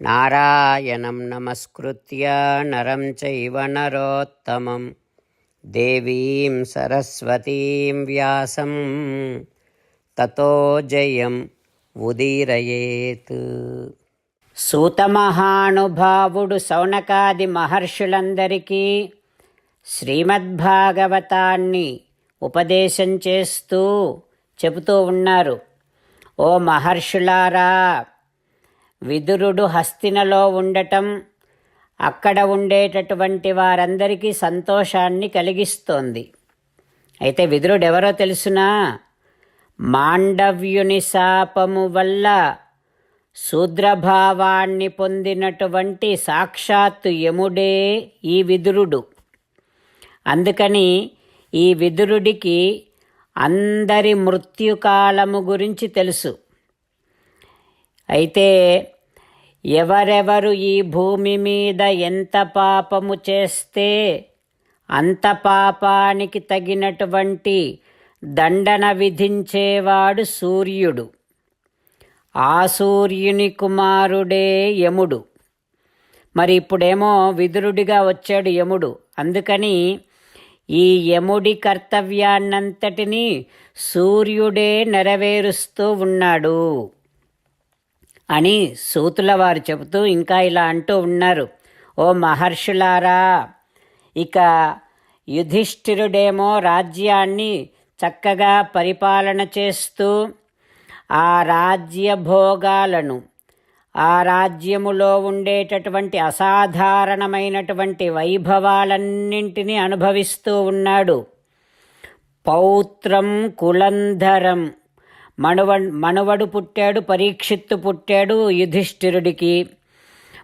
నారాయణం నమస్కృత్య నరం చైవ నరోత్తమం దేవీం సరస్వతీం వ్యాసం తతో జయం ఉదీరయేత్ సూతమహానుభావుడు సౌనకాది మహర్షులందరికీ శ్రీమద్భాగవతాన్ని ఉపదేశం చేస్తూ చెబుతూ ఉన్నారు ఓ మహర్షులారా విదురుడు హస్తినలో ఉండటం అక్కడ ఉండేటటువంటి వారందరికీ సంతోషాన్ని కలిగిస్తోంది. అయితే విదురుడు ఎవరో తెలుసునా? మాండవ్యుని శాపము వల్ల శూద్రభావాన్ని పొందినటువంటి సాక్షాత్తు యముడే ఈ విదురుడు. అందుకని ఈ విదురుడికి అందరి మృత్యుకాలము గురించి తెలుసు. అయితే ఎవరెవరు ఈ భూమి మీద ఎంత పాపము చేస్తే అంత పాపానికి తగినటువంటి దండన విధించేవాడు సూర్యుడు. ఆ సూర్యుని కుమారుడే యముడు. మరి ఇప్పుడేమో విదురుడిగా వచ్చాడు యముడు. అందుకని ఈ యముడి కర్తవ్యాన్నంతటినీ సూర్యుడే నెరవేరుస్తూ ఉన్నాడు. అని సూతుల వారు చెబుతూ ఇంకా ఇలా అంటూ ఉన్నారు. ఓ మహర్షులారా ఇక యుధిష్ఠిరుడేమో రాజ్యాన్ని చక్కగా పరిపాలన చేస్తూ ఆ రాజ్య భోగాలను ఆ రాజ్యములో ఉండేటటువంటి అసాధారణమైనటువంటి వైభవాలన్నింటినీ అనుభవిస్తూ ఉన్నాడు. పౌత్రం కులంధరం మనవ మనవడు పుట్టాడు పరీక్షిత్తు పుట్టాడు యుధిష్ఠిరుడికి.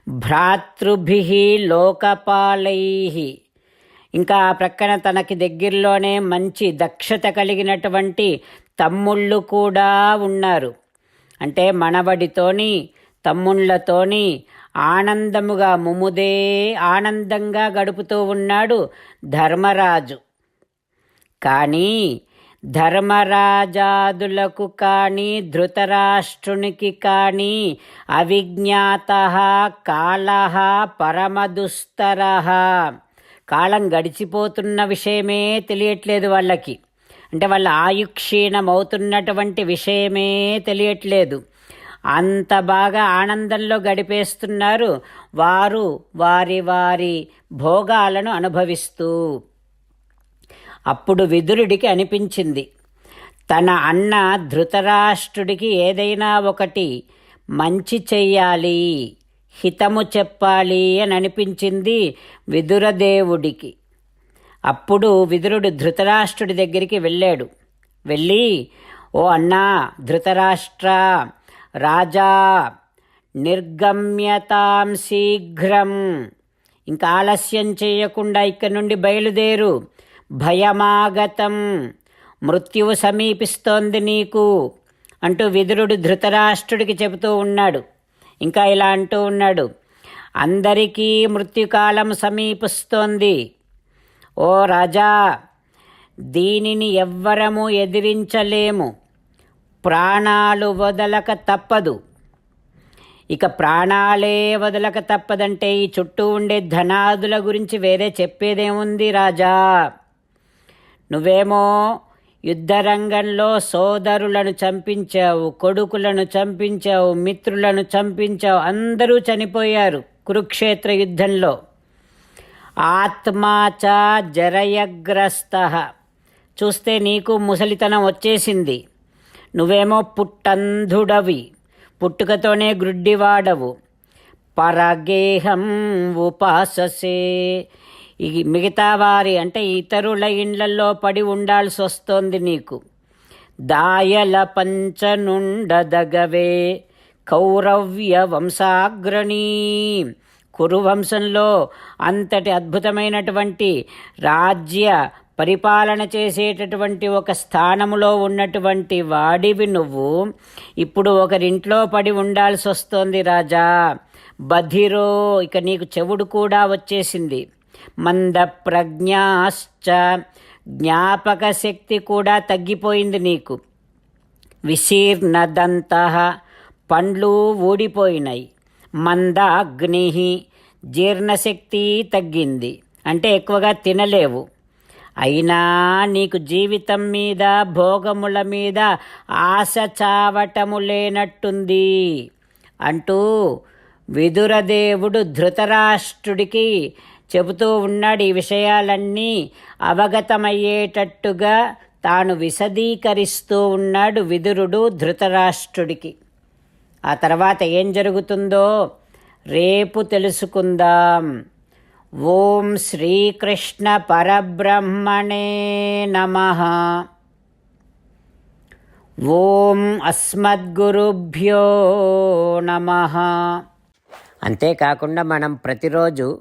భ్రాతృభి లోకపాలై. ఇంకా ఆ ప్రక్కన తనకి దగ్గరలోనే మంచి దక్షత కలిగినటువంటి తమ్ముళ్ళు కూడా ఉన్నారు. అంటే మనవడితోని తమ్ముళ్ళతోని ఆనందముగా ముముదే ఆనందంగా గడుపుతూ ఉన్నాడు ధర్మరాజు. కానీ ధర్మరాజాదులకు కానీ ధృతరాష్ట్రునికి కానీ అవిజ్ఞాత కాల పరమదుస్తర. కాలం గడిచిపోతున్న విషయమే తెలియట్లేదు వాళ్ళకి. అంటే వాళ్ళ ఆయుక్షీణం అవుతున్నటువంటి విషయమే తెలియట్లేదు. అంత బాగా ఆనందంలో గడిపేస్తున్నారు వారు వారి వారి భోగాలను అనుభవిస్తూ. అప్పుడు విదురుడికి అనిపించింది. తన అన్న ధృతరాష్ట్రుడికి ఏదైనా ఒకటి మంచి చెయ్యాలి హితము చెప్పాలి అని అనిపించింది విదురదేవుడికి. అప్పుడు విదురుడు ధృతరాష్ట్రుడి దగ్గరికి వెళ్ళాడు. వెళ్ళి ఓ అన్నా ధృతరాష్ట్ర రాజా నిర్గమ్యతాం శీఘ్రం. ఇంకా ఆలస్యం చేయకుండా ఇక్కడి నుండి బయలుదేరు. భయమాగతం. మృత్యువు సమీపిస్తోంది నీకు అంటూ విదురుడు ధృతరాష్ట్రుడికి చెబుతూ ఉన్నాడు. ఇంకా ఇలా అంటూ ఉన్నాడు. అందరికీ మృత్యుకాలం సమీపిస్తోంది. ఓ రాజా దీనిని ఎవ్వరము ఎదిరించలేము. ప్రాణాలు వదలక తప్పదు. ఇక ప్రాణాలే వదలక తప్పదంటే ఈ చుట్టూ ఉండే ధనాదుల గురించి వేరే చెప్పేదేముంది రాజా? నువ్వేమో యుద్ధరంగంలో సోదరులను చంపించావు కొడుకులను చంపించావు మిత్రులను చంపించావు అందరూ చనిపోయారు కురుక్షేత్ర యుద్ధంలో. ఆత్మాచ జరయగ్రస్త. చూస్తే నీకు ముసలితనం వచ్చేసింది. నువ్వేమో పుట్టంధుడవి పుట్టుకతోనే గ్రుడ్డివాడవు. పరగేహం ఉపాససే. ఈ మిగతా వారి అంటే ఇతరుల ఇండ్లలో పడి ఉండాల్సి వస్తోంది నీకు. దాయల పంచనుండదగవే కౌరవ్య వంశాగ్రణీ. కురువంశంలో అంతటి అద్భుతమైనటువంటి రాజ్య పరిపాలన చేసేటటువంటి ఒక స్థానములో ఉన్నటువంటి వాడివి నువ్వు. ఇప్పుడు ఒకరింట్లో పడి ఉండాల్సి వస్తోంది రాజా. బధిరో ఇక నీకు చెవుడు కూడా వచ్చేసింది. మంద ప్రజ్ఞాశ్చ జ్ఞాపక శక్తి కూడా తగ్గిపోయింది నీకు. విశీర్ణదంత పండ్లు ఊడిపోయినాయి మంద అగ్ని జీర్ణశక్తి తగ్గింది. అంటే ఎక్కువగా తినలేవు. అయినా నీకు జీవితం మీద భోగముల మీద ఆశ చావటము లేనట్టుంది అంటూ విదురదేవుడు ధృతరాష్ట్రుడికి చెబుతూ ఉన్నాడు ఈ విషయాలన్నీ అవగతమయ్యేటట్టుగా తాను విశదీకరిస్తూ ఉన్నాడు విదురుడు ధృతరాష్ట్రుడికి. ఆ తర్వాత ఏం జరుగుతుందో రేపు తెలుసుకుందాం. ఓం శ్రీకృష్ణ పరబ్రహ్మణే నమ. ఓం అస్మద్గురుభ్యో నమ. అంతేకాకుండా మనం ప్రతిరోజు